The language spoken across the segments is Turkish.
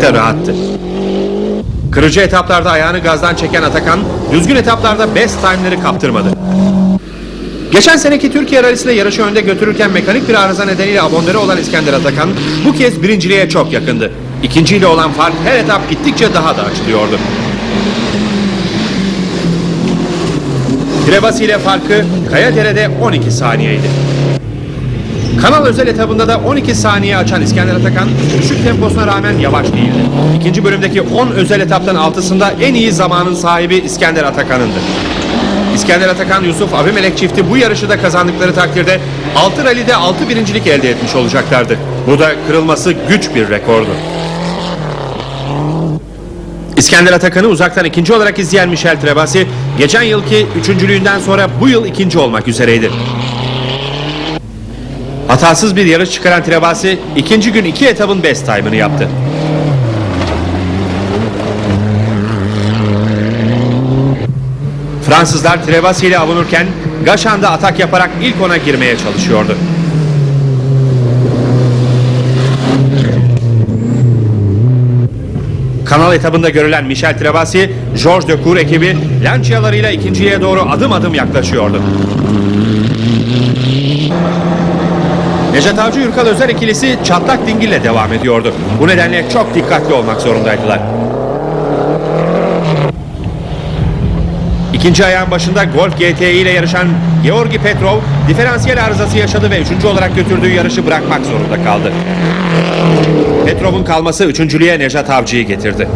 Track'te rahattı. Kırıcı etaplarda ayağını gazdan çeken Atakan, düzgün etaplarda best time'leri kaptırmadı. Geçen seneki Türkiye rallisinde yarışı önde götürürken mekanik bir arıza nedeniyle abondere olan İskender Atakan bu kez birinciliğe çok yakındı. İkinciyle olan fark her etap gittikçe daha da açılıyordu. Trebasi ile farkı Kayadere'de 12 saniyeydi. Kanal özel etabında da 12 saniye açan İskender Atakan düşük temposuna rağmen yavaş değildi. İkinci bölümdeki 10 özel etaptan altısında en iyi zamanın sahibi İskender Atakan'ındı. İskender Atakan Yusuf Abimelek çifti bu yarışı da kazandıkları takdirde 6 rallide 6 birincilik elde etmiş olacaklardı. Bu da kırılması güç bir rekordu. İskender Atakan'ı uzaktan ikinci olarak izleyen Michel Trebasi, geçen yılki üçüncülüğünden sonra bu yıl ikinci olmak üzereydi. Hatasız bir yarış çıkaran Trebasi, ikinci gün iki etabın best time'ını yaptı. Fransızlar Trebasi ile avunurken Gaşan'da atak yaparak ilk ona girmeye çalışıyordu. Kanal etabında görülen Michel Trebasi, Georges Decour ekibi Lancialarıyla ikinciliğe doğru adım adım yaklaşıyordu. Necdet Avcı Yurkal Özer ikilisi çatlak dingille devam ediyordu. Bu nedenle çok dikkatli olmak zorundaydılar. İkinci ayağın başında Golf GTI ile yarışan Georgi Petrov diferansiyel arızası yaşadı ve üçüncü olarak götürdüğü yarışı bırakmak zorunda kaldı. Petrov'un kalması üçüncülüğe Nejat Avcı'yı getirdi.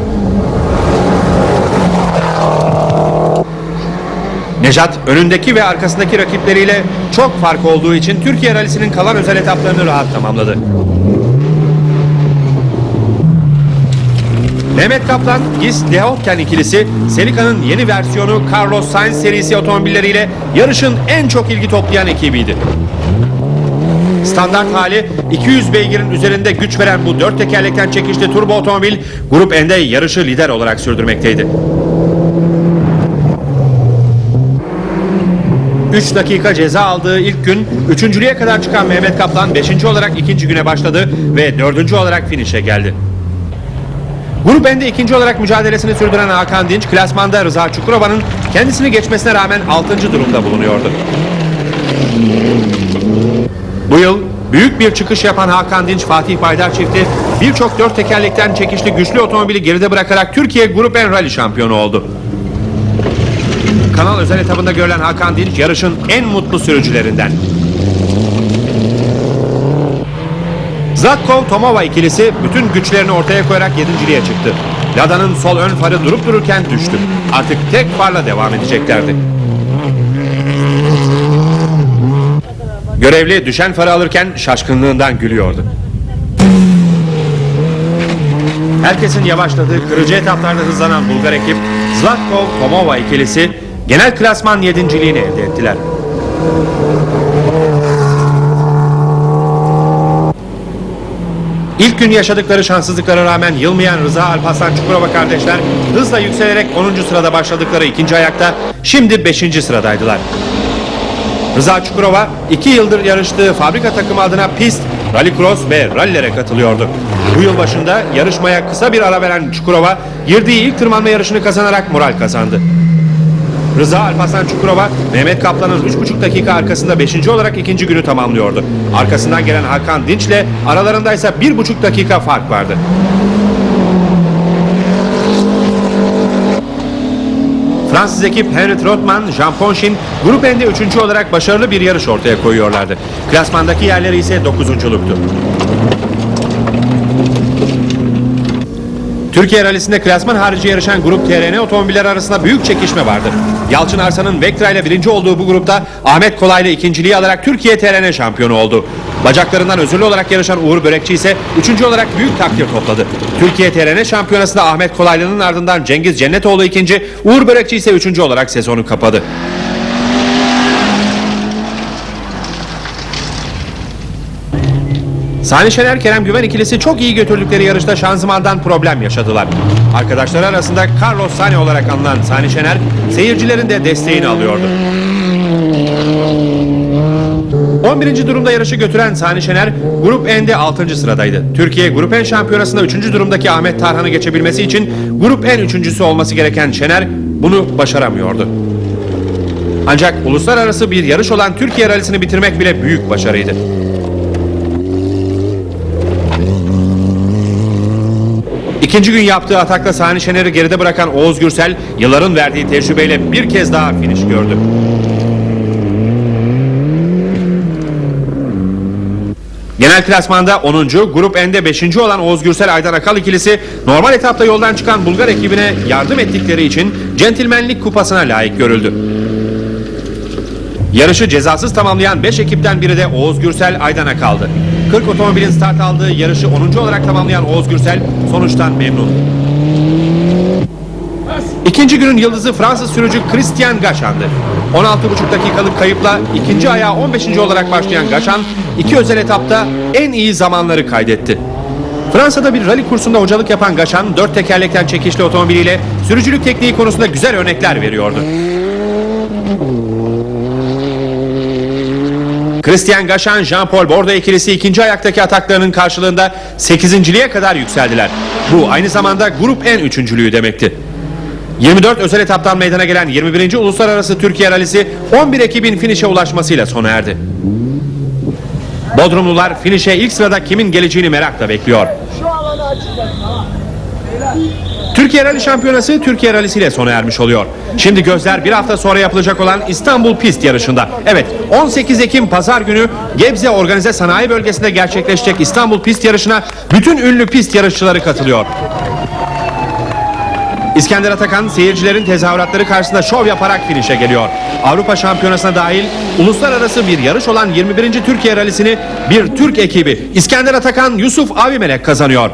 Nejat önündeki ve arkasındaki rakipleriyle çok fark olduğu için Türkiye rallisinin kalan özel etaplarını rahat tamamladı. Mehmet Kaplan, Gis Lehokken ikilisi Selica'nın yeni versiyonu Carlos Sainz serisi otomobilleriyle yarışın en çok ilgi toplayan ekibiydi. Standart hali 200 beygirin üzerinde güç veren bu dört tekerlekten çekişli turbo otomobil Grup N'de yarışı lider olarak sürdürmekteydi. 3 dakika ceza aldığı ilk gün üçüncülüğe kadar çıkan Mehmet Kaplan 5. olarak ikinci güne başladı ve dördüncü olarak finişe geldi. Grup N'de ikinci olarak mücadelesini sürdüren Hakan Dinç klasmanda Rıza Çukurova'nın kendisini geçmesine rağmen 6. durumda bulunuyordu. Bu yıl büyük bir çıkış yapan Hakan Dinç Fatih Baydar çifti birçok dört tekerlekten çekişli güçlü otomobili geride bırakarak Türkiye Grup N Rally şampiyonu oldu. Kanal özel etabında görülen Hakan Dinç yarışın en mutlu sürücülerinden. Zlatkov Tomova ikilisi bütün güçlerini ortaya koyarak yedinciliğe çıktı. Lada'nın sol ön farı durup dururken düştü. Artık tek farla devam edeceklerdi. Görevli düşen farı alırken şaşkınlığından gülüyordu. Herkesin yavaşladığı kırıcı etaplarda hızlanan Bulgar ekip Zlatkov Tomova ikilisi genel klasman yedinciliğini elde ettiler. İlk gün yaşadıkları şanssızlıklara rağmen yılmayan Rıza Alparslan Çukurova kardeşler hızla yükselerek 10. sırada başladıkları ikinci ayakta şimdi 5. sıradaydılar. Rıza Çukurova 2 yıldır yarıştığı fabrika takımı adına pist, rallycross ve rallilere katılıyordu. Bu yıl başında yarışmaya kısa bir ara veren Çukurova girdiği ilk tırmanma yarışını kazanarak moral kazandı. Rıza Alparslan Çukurova, Mehmet Kaplan'ın 3,5 dakika arkasında 5. olarak ikinci günü tamamlıyordu. Arkasından gelen Hakan Dinç'le aralarında ise 1,5 dakika fark vardı. Fransız ekip Henry Trotman, Jean Ponchin Grup N'de 3. olarak başarılı bir yarış ortaya koyuyorlardı. Klasmandaki yerleri ise 9.luktu. Türkiye rallisinde klasman harici yarışan Grup TRN otomobiller arasında büyük çekişme vardı. Yalçın Arslan'ın Vectra ile birinci olduğu bu grupta Ahmet Kolay ile ikinciliği alarak Türkiye TRN şampiyonu oldu. Bacaklarından özürlü olarak yarışan Uğur Börekçi ise üçüncü olarak büyük takdir topladı. Türkiye TRN şampiyonasında Ahmet Kolaylı'nın ardından Cengiz Cennetoğlu ikinci, Uğur Börekçi ise üçüncü olarak sezonu kapadı. Sani Şener Kerem Güven ikilisi çok iyi götürdükleri yarışta şanzımandan problem yaşadılar. Arkadaşları arasında Carlos Sani olarak anılan Sani Şener seyircilerin de desteğini alıyordu. 11. durumda yarışı götüren Sani Şener Grup N'de 6. sıradaydı. Türkiye Grup N şampiyonasında 3. durumdaki Ahmet Tarhan'ı geçebilmesi için Grup N üçüncüsü olması gereken Şener bunu başaramıyordu. Ancak uluslararası bir yarış olan Türkiye rallisini bitirmek bile büyük başarıydı. İkinci gün yaptığı atakla Sani Şener'i geride bırakan Oğuz Gürsel yılların verdiği tecrübeyle bir kez daha finish gördü. Genel klasmanda 10. Grup N'de 5. olan Oğuz Gürsel Aydan Akal ikilisi normal etapta yoldan çıkan Bulgar ekibine yardım ettikleri için Centilmenlik Kupası'na layık görüldü. Yarışı cezasız tamamlayan 5 ekipten biri de Oğuz Gürsel Aydan'a kaldı. 40 otomobilin start aldığı yarışı 10. olarak tamamlayan Oğuz Gürsel sonuçtan memnun. İkinci günün yıldızı Fransız sürücü Christian Gaşan'dı. 16,5 dakikalık kayıpla ikinci ayağa 15. olarak başlayan Gaşan iki özel etapta en iyi zamanları kaydetti. Fransa'da bir rally kursunda hocalık yapan Gaşan dört tekerlekten çekişli otomobiliyle sürücülük tekniği konusunda güzel örnekler veriyordu. Christian Gaşan, Jean-Paul Borda ikilisi ikinci ayaktaki ataklarının karşılığında 8.liğe kadar yükseldiler. Bu aynı zamanda Grup N üçüncülüğü demekti. 24 özel etaptan meydana gelen 21. Uluslararası Türkiye Rallisi 11 ekibin finişe ulaşmasıyla sona erdi. Bodrumlular finişe ilk sırada kimin geleceğini merakla bekliyor. Türkiye Rally Şampiyonası Türkiye Rallisi ile sona ermiş oluyor. Şimdi gözler bir hafta sonra yapılacak olan İstanbul Pist yarışında. Evet 18 Ekim Pazar günü Gebze Organize Sanayi Bölgesi'nde gerçekleşecek İstanbul Pist yarışına bütün ünlü pist yarışçıları katılıyor. İskender Atakan seyircilerin tezahüratları karşısında şov yaparak finişe geliyor. Avrupa Şampiyonası'na dahil uluslararası bir yarış olan 21. Türkiye Rallisi'ni bir Türk ekibi İskender Atakan Yusuf Avimelek kazanıyor.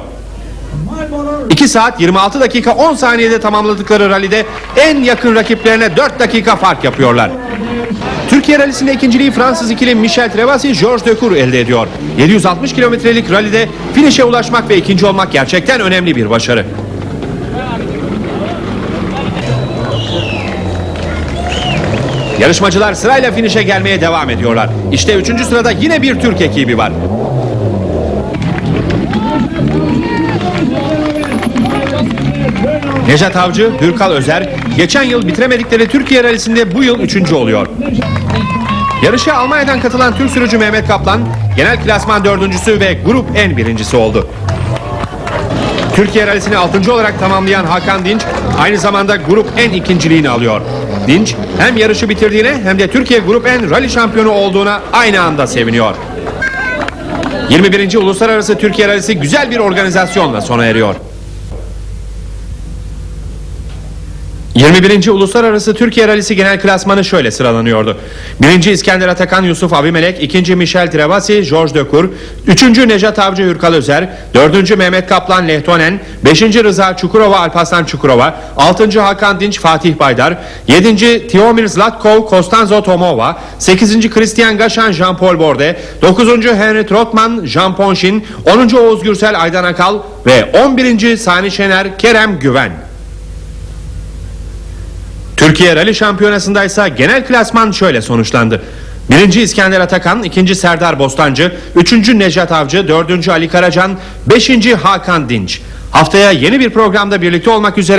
2 saat 26 dakika 10 saniyede tamamladıkları rallide en yakın rakiplerine 4 dakika fark yapıyorlar. Türkiye rallisinde ikinciliği Fransız ikili Michel Trevasi, Georges Decour elde ediyor. 760 kilometrelik rallide finişe ulaşmak ve ikinci olmak gerçekten önemli bir başarı. Yarışmacılar sırayla finişe gelmeye devam ediyorlar. İşte 3. sırada yine bir Türk ekibi var. Nejat Avcı, Hürkal Özer geçen yıl bitiremedikleri Türkiye rallisinde bu yıl üçüncü oluyor. Yarışa Almanya'dan katılan Türk sürücü Mehmet Kaplan genel klasman dördüncüsü ve grup N birincisi oldu. Türkiye rallisini 6. olarak tamamlayan Hakan Dinç aynı zamanda grup N ikinciliğini alıyor. Dinç hem yarışı bitirdiğine hem de Türkiye grup N rally şampiyonu olduğuna aynı anda seviniyor. 21. Uluslararası Türkiye Rallisi güzel bir organizasyonla sona eriyor. 21. Uluslararası Türkiye Rallisi genel klasmanı şöyle sıralanıyordu. 1. İskender Atakan Yusuf Abimelek, 2. Michel Trevasi, Georges Decour, 3. Nejat Avcı Hürkal Özer, 4. Mehmet Kaplan Lehtonen, 5. Rıza Çukurova Alparslan Çukurova, 6. Hakan Dinç Fatih Baydar, 7. Tiomir Zlatkov Kostanzo Tomova, 8. Christian Gaşan Jean-Paul Borde, 9. Henry Trotman Jean Ponşin, 10. Oğuz Gürsel Aydan Akal ve 11. Sani Şener Kerem Güven. Türkiye Rally Şampiyonası'nda ise genel klasman şöyle sonuçlandı. Birinci İskender Atakan, ikinci Serdar Bostancı, üçüncü Necat Avcı, dördüncü Ali Karacan, beşinci Hakan Dinç. Haftaya yeni bir programda birlikte olmak üzere